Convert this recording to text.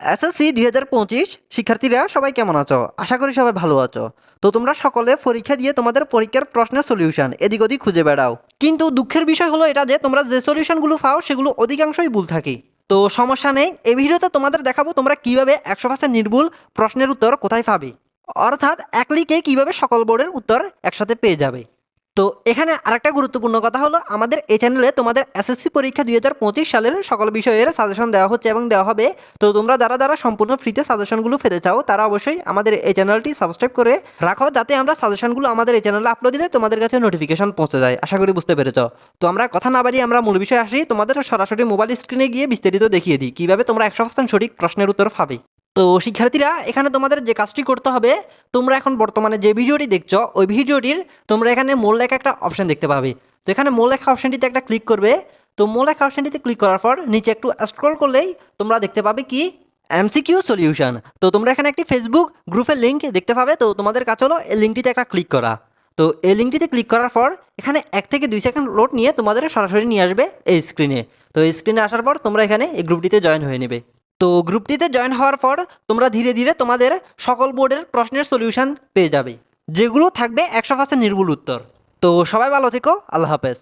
SSC দুই হাজার পঁচিশ, শিক্ষার্থীরা সবাই কেমন আছো? আশা করি সবাই ভালো আছো। তো তোমরা সকলে পরীক্ষা দিয়ে তোমাদের পরীক্ষার প্রশ্নের সলিউশন এদিক ওদিক খুঁজে বেড়াও। কিন্তু দুঃখের বিষয় হলো এটা যে, তোমরা যে সলিউশনগুলো পাও সেগুলো অধিকাংশই ভুল থাকে। তো সমস্যা নেই, এই ভিডিওতে তোমাদের দেখাবো তোমরা কীভাবে একশো পার্সেন্ট নির্ভুল প্রশ্নের উত্তর কোথায় পাবে। অর্থাৎ এক ক্লিকে কীভাবে সকল বোর্ডের উত্তর একসাথে পেয়ে যাবে। তো এখানে আরেকটা গুরুত্বপূর্ণ কথা হলো, আমাদের এই চ্যানেলে তোমাদের এসএসসি পরীক্ষা দুই হাজার পঁচিশ সালের সকল বিষয়ের সাজেশন দেওয়া হচ্ছে এবং দেওয়া হবে। তো তোমরা যারা যারা সম্পূর্ণ ফ্রিতে সাজেশনগুলো পেতে চাও, তারা অবশ্যই আমাদের এই চ্যানেলটি সাবস্ক্রাইব করে রাখো, যাতে আমরা সাজেশনগুলো আমাদের এই চ্যানেলে আপলোড দিলে তোমাদের কাছে নোটিফিকেশন পৌঁছে যায়। আশা করি বুঝতে পেরেছ। তো আমরা কথা না বাড়িয়ে আমরা মূল বিষয়ে আসি। তোমাদের সরাসরি মোবাইল স্ক্রিনে গিয়ে বিস্তারিত দেখিয়ে দিই। কীভাবে তোমরা একশো পার্সেন্ট সঠিক প্রশ্নের উত্তর পাবে? তো শিক্ষার্থীরা, এখানে তোমাদের যে কাজটি করতে হবে, তোমরা এখন বর্তমানে যে ভিডিওটি দেখছ, ওই ভিডিওটির তোমরা এখানে মোল লেখা একটা অপশন দেখতে পাবে। তো এখানে মোল লেখা অপশনটিতে একটা ক্লিক করবে। তো মোল লেখা অপশনটিতে ক্লিক করার পর নিচে একটু স্ক্রল করলেই তোমরা দেখতে পাবে কি এমসিকিউ সলিউশন তো তোমরা এখানে একটি ফেসবুক গ্রুপের লিঙ্ক দেখতে পাবে। তো তোমাদের কাছে হলো এই লিঙ্কটিতে একটা ক্লিক করা। তো এই লিঙ্কটিতে ক্লিক করার পর এখানে এক থেকে দুই সেকেন্ড লোড নিয়ে তোমাদের সরাসরি নিয়ে আসবে এই স্ক্রিনে তো এই স্ক্রিনে আসার পর তোমরা এখানে এই গ্রুপটিতে জয়েন হয়ে নেবে। তো গ্রুপটিতে জয়েন হওয়ার পর তোমরা ধীরে ধীরে তোমাদের সকল বোর্ডের প্রশ্নের সলিউশন পেয়ে যাবে, যেগুলো থাকবে একশো পার্সেন্ট নির্ভুল উত্তর। তো সবাই ভালো থেকো, আল্লাহ হাফেজ।